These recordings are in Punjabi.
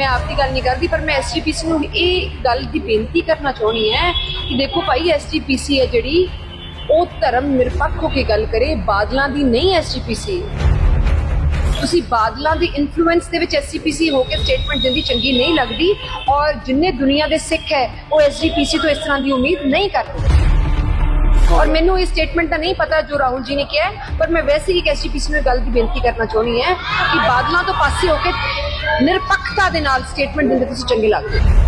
ਮੈਂ ਆਪ ਦੀ ਗੱਲ ਨਹੀਂ ਕਰਦੀ, ਪਰ ਮੈਂ ਐਸਜੀਪੀਸੀ ਨੂੰ ਇਹ ਗੱਲ ਦੀ ਬੇਨਤੀ ਕਰਨਾ ਚਾਹੁੰਦੀ ਹੈ ਕਿ ਦੇਖੋ ਭਾਈ ਐਸਜੀਪੀਸੀ ਹੈ ਜਿਹੜੀ, ਉਹ ਧਰਮ ਨਿਰਪੱਖ ਹੋ ਕੇ ਗੱਲ ਕਰੇ, ਬਾਦਲਾਂ ਦੀ ਨਹੀਂ ਐਸਜੀਪੀਸੀ ਤੁਸੀਂ ਬਾਦਲਾਂ ਦੀ ਇਨਫਲੂਐਂਸ ਦੇ ਵਿੱਚ ਐਸਜੀਪੀਸੀ ਹੋ ਕੇ ਸਟੇਟਮੈਂਟ ਦਿੰਦੀ ਚੰਗੀ ਨਹੀਂ ਲੱਗਦੀ, ਔਰ ਜਿੰਨੇ ਦੁਨੀਆ ਦੇ ਸਿੱਖ ਹੈ, ਉਹ ਐਸਜੀਪੀਸੀ ਤੋਂ ਇਸ ਤਰ੍ਹਾਂ ਦੀ ਉਮੀਦ ਨਹੀਂ ਕਰਦੇ। ਔਰ ਮੈਨੂੰ ਇਹ ਸਟੇਟਮੈਂਟ ਦਾ ਨਹੀਂ ਪਤਾ ਜੋ ਰਾਹੁਲ ਜੀ ਨੇ ਕਿਹਾ ਪਰ ਮੈਂ ਵੈਸੇ ਹੀ ਇੱਕ ਐਸਜੀਪੀਸੀ ਨੂੰ ਇਹ ਗੱਲ ਦੀ ਬੇਨਤੀ ਕਰਨਾ ਚਾਹੁੰਦੀ ਹੈ ਕਿ ਬਾਦਲਾਂ ਤੋਂ ਪਾਸੇ ਹੋ ਕੇ ਨਿਰਪੱਖਤਾ ਦੇ ਨਾਲ ਸਟੇਟਮੈਂਟ ਦਿੰਦੇ ਤੁਸੀਂ ਚੰਗੇ ਲੱਗਦੇ ਹੋ।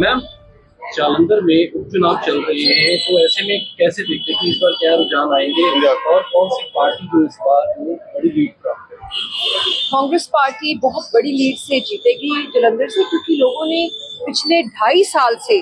मैम जालंधर में उपचुनाव चल रहे हैं तो ऐसे में कैसे देखते हैं कि इस बार क्या रुझान आएंगे और कौन सी पार्टी जो इस बार वो बड़ी लीड प्राप्त करेगी कांग्रेस पार्टी बहुत बड़ी लीड से जीतेगी जलंधर से क्योंकि लोगों ने पिछले ढाई साल से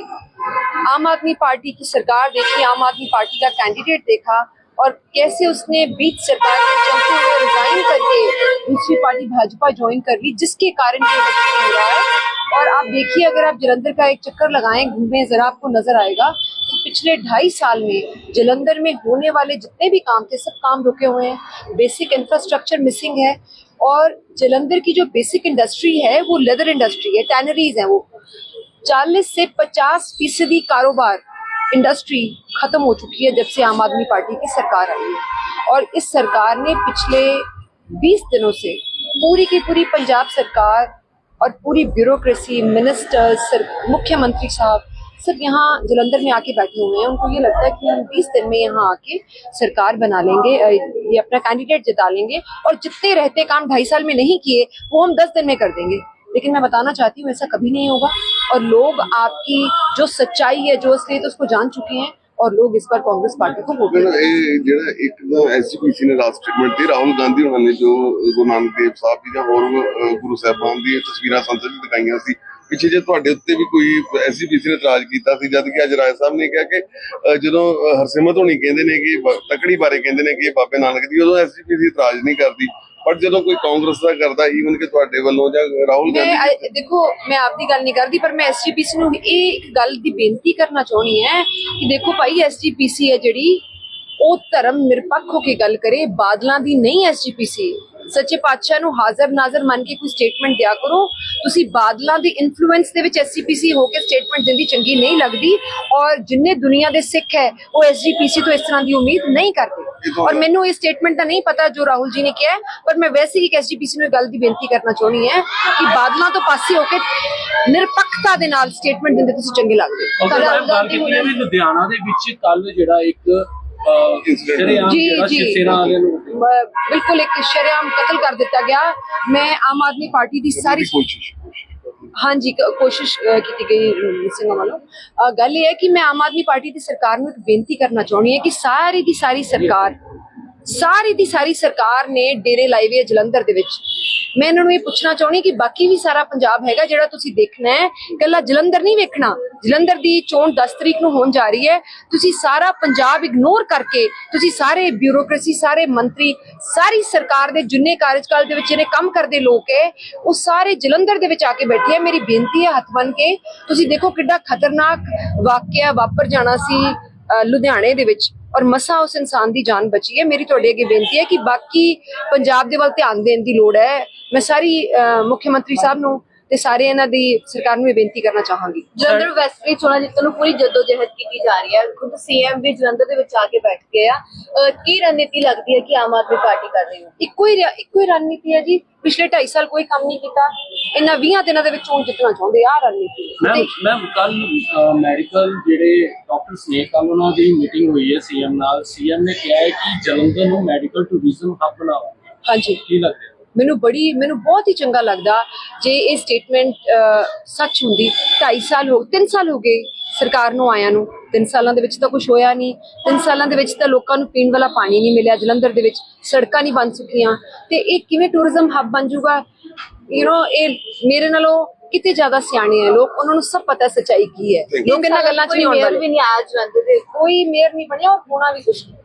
आम आदमी पार्टी की सरकार देखी आम आदमी पार्टी का कैंडिडेट देखा और कैसे उसने बीच सरकार में चलते हुए रिजाइन करके दूसरी पार्टी भाजपा ज्वाइन कर ली, जिसके कारण ये इलेक्शन हो रहा है। और आप देखिए, अगर आप जलंधर का एक चक्कर लगाएँ, घूमें, जरा आपको नज़र आएगा कि पिछले ढाई साल में जलंधर में होने वाले जितने भी काम थे, सब काम रुके हुए हैं। बेसिक इंफ्रास्ट्रक्चर मिसिंग है। और जलंधर की जो बेसिक इंडस्ट्री है, वो लेदर इंडस्ट्री है टैनरीज है वो। 40 से 50 फ़ीसदी कारोबार इंडस्ट्री खत्म हो चुकी है जब से आम आदमी पार्टी की सरकार आई है। और इस सरकार ने पिछले 20 दिनों से पूरी की पूरी पंजाब सरकार और पूरी ब्यूरोक्रेसी मिनिस्टर्स मुख्यमंत्री साहब सब यहाँ जलंधर में आके बैठे हुए हैं। उनको ये लगता है कि हम 20 दिन में यहाँ आके सरकार बना लेंगे ये अपना कैंडिडेट जिता लेंगे और जितने रहते काम ढाई साल में नहीं किए, वो हम 10 दिन में कर देंगे। लेकिन मैं बताना चाहती हूँ ऐसा कभी नहीं होगा और लोग आपकी जो सच्चाई है जो असलियत है, उसको जान चुके हैं और लोग इस बार कांग्रेस पार्टी को वोट ਮੈਨੂੰ ਇਹ ਜਿਹੜਾ ਇੱਕ ਤਾਂ ਐਸਜੀਪੀਸੀ ਨੇ ਲਾਸਟ ਸਟੇਟਮੈਂਟ ਦਿੱਤੀ ਰਾਹੁਲ ਗਾਂਧੀ ਉਹਨਾਂ ਨੇ ਜੋ ਗੁਰੂ ਨਾਨਕ ਦੇਵ ਸਾਹਿਬ ਜੀ ਜਾਂ ਹੋਰ ਅਹ, ਗੁਰੂ ਸਾਹਿਬਾਨ ਦੀ ਤਸਵੀਰਾਂ ਸੰਸਦ ਵਿੱਚ ਦਿਖਾਈਆਂ ਸੀ ਪਿੱਛੇ ਜੇ ਤੁਹਾਡੇ ਉੱਤੇ ਵੀ ਕੋਈ ਐਸਜੀਪੀਸੀ ਨੇ ਇਤਰਾਜ਼ ਕੀਤਾ ਸੀ ਜਦ ਕਿ ਅੱਜ ਰਾਏ ਸਾਹਿਬ ਨੇ ਕਿਹਾ ਕਿ ਅਹ, ਜਦੋਂ ਅਹ, ਹਰਸਿਮਰਤ ਹੋਣੀ ਕਹਿੰਦੇ ਨੇ ਕਿ ਬ- ਤਕੜੀ ਬਾਰੇ ਕਹਿੰਦੇ ਨੇ ਕਿ ਇਹ ਬਾਬੇ ਨਾਨਕ ਦੀ ਉਦੋਂ ਐਸਜੀਪੀਸੀ ਇਤਰਾਜ਼ ਨਹੀਂ ਕਰਦੀ ਪਰ ਜਦੋਂ ਕੋਈ ਕਾਂਗਰਸ ਦਾ ਕਰਦਾ ਈਵਨ ਕਿ ਤੁਹਾਡੇ ਵੱਲੋਂ ਜਾਂ ਰਾਹੁਲ ਮੈਂ ਗਾਂਧੀ ਅ- ਦੇਖੋ ਮੈਂ ਆਪਦੀ ਗੱਲ ਨਹੀਂ ਕਰਦੀ ਪਰ ਮੈਂ ਐਸਜੀਪੀਸੀ ਨੂੰ ਇਹ ਇੱਕ ਗੱਲ ਦੀ ਬੇਨਤੀ ਕਰਨਾ ਚਾਹੁੰਦੀ ਹੈ ਕਿ ਦੇਖੋ ਭਾਈ ਐਸਜੀਪੀਸੀ ਹੈ ਜਿਹੜੀ ਉਹ ਧਰਮ ਨਿਰਪੱਖ ਹੋ ਕੇ ਗੱਲ ਕਰੇ ਬਾਦਲਾਂ ਦੀ ਨਹੀਂ ਐਸਜੀਪੀਸੀ ਸੱਚੇ ਪਾਤਸ਼ਾਹ ਨੂੰ ਹਾਜ਼ਰ ਨਾਜ਼ਰ ਮੰਨ ਕੇ ਕੋਈ ਸਟੇਟਮੈਂਟ ਦਿਆ ਕਰੋ ਤੁਸੀਂ ਬਾਦਲਾਂ ਦੀ ਇਨਫਲੂਐਂਸ ਦੇ ਵਿੱਚ ਐਸਜੀਪੀਸੀ ਹੋ ਕੇ ਸਟੇਟਮੈਂਟ ਦਿੰਦੀ ਚੰਗੀ ਨਹੀਂ ਲੱਗਦੀ ਔਰ ਜਿੰਨੇ ਦੁਨੀਆ ਦੇ ਸਿੱਖ ਹੈ ਉਹ ਐਸਜੀਪੀਸੀ ਤੋਂ ਇਸ ਤਰ੍ਹਾਂ ਦੀ ਉਮੀਦ ਨਹੀਂ ਕਰਦੇ ਔਰ ਮੈਨੂੰ ਇਹ ਸਟੇਟਮੈਂਟ ਦਾ ਨਹੀਂ ਪਤਾ ਜੋ ਰਾਹੁਲ ਜੀ ਨੇ ਕਿਹਾ ਪਰ ਮੈਂ ਵੈਸੇ ਹੀ ਐਸਜੀਪੀਸੀ ਨੂੰ ਗੱਲ ਦੀ ਬੇਨਤੀ ਕਰਨਾ ਚਾਹੁੰਦੀ ਹੈ ਕਿ ਬਾਦਲਾਂ ਤੋਂ ਪਾਸੇ ਹੋ ਕੇ ਨਿਰਪੱਖਤਾ ਦੇ ਨਾਲ ਸਟੇਟਮੈਂਟ ਦਿੰਦੇ ਤੁਸੀਂ ਚੰਗੇ ਲੱਗਦੇ ਹੋ। ਲੁਧਿਆਣਾ ਦੇ ਵਿੱਚ ਕੱਲ ਜਿਹੜਾ ਇੱਕ ਸ਼ਰੇਆਮ ਜੀ ਜੀ। ਬਿਲਕੁਲ ਇੱਕ ਸ਼ਰੇਆਮ ਕਤਲ ਕਰ ਦਿੱਤਾ ਗਿਆ। ਮੈਂ ਆਮ ਆਦਮੀ ਪਾਰਟੀ ਦੀ ਸਾਰੀ ਹਾਂਜੀ ਕੋਸ਼ਿਸ਼ ਕੀਤੀ ਗਈ ਸਿੰਘਾਂ ਵੱਲੋਂ। ਗੱਲ ਇਹ ਹੈ ਕਿ ਮੈਂ ਆਮ ਆਦਮੀ ਪਾਰਟੀ ਦੀ ਸਰਕਾਰ ਨੂੰ ਇੱਕ ਬੇਨਤੀ ਕਰਨਾ ਚਾਹੁੰਦੀ ਹਾਂ ਕਿ ਸਾਰੀ ਦੀ ਸਾਰੀ ਸਰਕਾਰ ਸਾਰੀ ਦੀ ਸਾਰੀ ਸਰਕਾਰ ਨੇ ਡੇਰੇ ਲਾਏ ਹੋਏ ਆ ਜਲੰਧਰ ਦੇ ਵਿੱਚ। ਮੈਂ ਇਹਨਾਂ ਨੂੰ ਇਹ ਪੁੱਛਣਾ ਚਾਹੁੰਦੀ ਕਿ ਬਾਕੀ ਵੀ ਸਾਰਾ ਪੰਜਾਬ ਹੈਗਾ ਜਿਹੜਾ ਤੁਸੀਂ ਦੇਖਣਾ ਹੈ, ਇਕੱਲਾ ਜਲੰਧਰ ਨਹੀਂ ਵੇਖਣਾ। ਜਲੰਧਰ ਦੀ ਚੋਣ 10 ਤਰੀਕ ਨੂੰ ਹੋਣ ਜਾ ਰਹੀ ਹੈ। ਤੁਸੀਂ ਸਾਰਾ ਪੰਜਾਬ ਇਗਨੋਰ ਕਰਕੇ, ਤੁਸੀਂ ਸਾਰੇ ਬਿਊਰੋਕ੍ਰੇਸੀ ਸਾਰੇ ਮੰਤਰੀ, ਸਾਰੀ ਸਰਕਾਰ ਦੇ ਜਿੰਨੇ ਕਾਰਜਕਾਲ ਦੇ ਵਿੱਚ ਜਿਹੜੇ ਕੰਮ ਕਰਦੇ ਲੋਕ ਹੈ, ਉਹ ਸਾਰੇ ਜਲੰਧਰ ਦੇ ਵਿੱਚ ਆ ਕੇ ਬੈਠੇ ਹੈ। ਮੇਰੀ ਬੇਨਤੀ ਹੈ ਹੱਥ ਬੰਨ ਕੇ, ਤੁਸੀਂ ਦੇਖੋ ਕਿੱਡਾ ਖਤਰਨਾਕ ਵਾਕਿਆ ਵਾਪਰ ਜਾਣਾ ਸੀ ਲੁਧਿਆਣੇ ਦੇ ਵਿੱਚ। ਔਰ ਮਸਾ ਉਸ ਇਨਸਾਨ ਦੀ ਜਾਨ ਬਚੀ ਹੈ। ਮੇਰੀ ਤੁਹਾਡੇ ਅੱਗੇ ਬੇਨਤੀ ਹੈ ਕਿ ਬਾਕੀ ਪੰਜਾਬ ਦੇ ਵੱਲ ਧਿਆਨ ਦੇਣ ਦੀ ਲੋੜ ਹੈ। ਮੈਂ ਸਾਰੀ ਅ, ਮੁੱਖ ਮੰਤਰੀ ਸਾਹਿਬ ਨੂੰ ਤੇ ਸਾਰੇ ਇਹਨਾਂ ਦੀ ਸਰਕਾਰ ਨੂੰ ਇਹ ਬੇਨਤੀ ਕਰਨਾ ਚਾਹਾਂਗੀ। ਜਲੰਧਰ ਵੈਸਟ ਲਈ ਚੋਣਾਂ ਜਿੱਤਣ ਨੂੰ ਪੂਰੀ ਜਦੋਜਹਿਦ ਕੀਤੀ ਜਾ ਰਹੀ ਹੈ। ਖੁਦ ਸੀਐਮ ਵੀ ਜਲੰਧਰ ਦੇ ਵਿੱਚ ਆ ਕੇ ਬੈਠ ਗਏ ਆ। ਅਹ ਕੀ ਰਣਨੀਤੀ ਲੱਗਦੀ ਹੈ ਕਿ ਆਮ ਆਦਮੀ ਪਾਰਟੀ ਕਰ ਰਹੀ ਹੈ? ਇੱਕੋ ਹੀ ਇੱਕੋ ਹੀ ਰਣਨੀਤੀ ਹੈ ਜੀ। ਪਿਛਲੇ 2.5 ਸਾਲ ਕੋਈ ਕੰਮ ਨਹੀਂ ਕੀਤਾ। ਇਹਨਾਂ 20 ਦਿਨਾਂ ਦੇ ਵਿੱਚ ਚੋਣ ਜਿੱਤਣਾ ਚਾਹੁੰਦੇ ਆ ਰਣਨੀਤੀ ਹੈ। ਮੈਮ ਮੈਮ ਕੱਲ ਮੈਡੀਕਲ ਜਿਹੜੇ ਡਾਕਟਰਸ ਨੇ ਕੱਲ ਉਹਨਾਂ ਦੀ ਮੀਟਿੰਗ ਹੋਈ ਹੈ ਸੀਐਮ ਨਾਲ। ਸੀਐਮ ਨੇ ਕਿਹਾ ਹੈ ਕਿ ਜਲੰਧਰ ਨੂੰ ਮੈਡੀਕਲ ਟੂਰਿਜ਼ਮ ਹੱਬ ਬਣਾਵਾਂਗੇ। ਹਾਂਜੀ। ਕੀ ਲੱਗਦਾ ਹੈ? ਮੈਨੂੰ ਬੜੀ ਮੈਨੂੰ ਬਹੁਤ ਹੀ ਚੰਗਾ ਲੱਗਦਾ ਜੇ ਇਹ ਸਟੇਟਮੈਂਟ ਸੱਚ ਹੁੰਦੀ। 2.5 ਸਾਲ ਹੋ 3 ਸਾਲ ਹੋ ਗਏ ਸਰਕਾਰ ਨੂੰ ਆਇਆਂ ਨੂੰ। 3 ਸਾਲਾਂ ਦੇ ਵਿੱਚ ਤਾਂ ਕੁਝ ਹੋਇਆ ਨਹੀਂ। 3 ਸਾਲਾਂ ਦੇ ਵਿੱਚ ਤਾਂ ਲੋਕਾਂ ਨੂੰ ਪੀਣ ਵਾਲਾ ਪਾਣੀ ਨਹੀਂ ਮਿਲਿਆ ਜਲੰਧਰ ਦੇ ਵਿੱਚ। ਸੜਕਾਂ ਨਹੀਂ ਬਣ ਚੁੱਕੀਆਂ ਤੇ ਇਹ ਕਿਵੇਂ ਟੂਰਿਜ਼ਮ ਹੱਬ ਬਣ ਜਾਊਗਾ? ਯੂ نو ਇਹ ਮੇਰੇ ਨਾਲੋਂ ਕਿਤੇ ਜ਼ਿਆਦਾ ਸਿਆਣੇ ਆ ਲੋਕ। ਉਹਨਾਂ ਨੂੰ ਸਭ ਪਤਾ ਸੱਚਾਈ ਕੀ ਹੈ ਲੋਕ ਇਹਨਾਂ ਗੱਲਾਂ 'ਚ ਨਹੀਂ ਆਉਣ ਮੇਅਰ ਵਾਲੇ। ਵੀ ਨਹੀਂ ਆਇਆ ਜਲੰਧਰ ਦੇ। ਕੋਈ ਮੇਅਰ ਨਹੀਂ ਬਣਿਆ ਔਰ ਹੋਣਾ ਵੀ ਕੁਛ ਨਹੀਂ।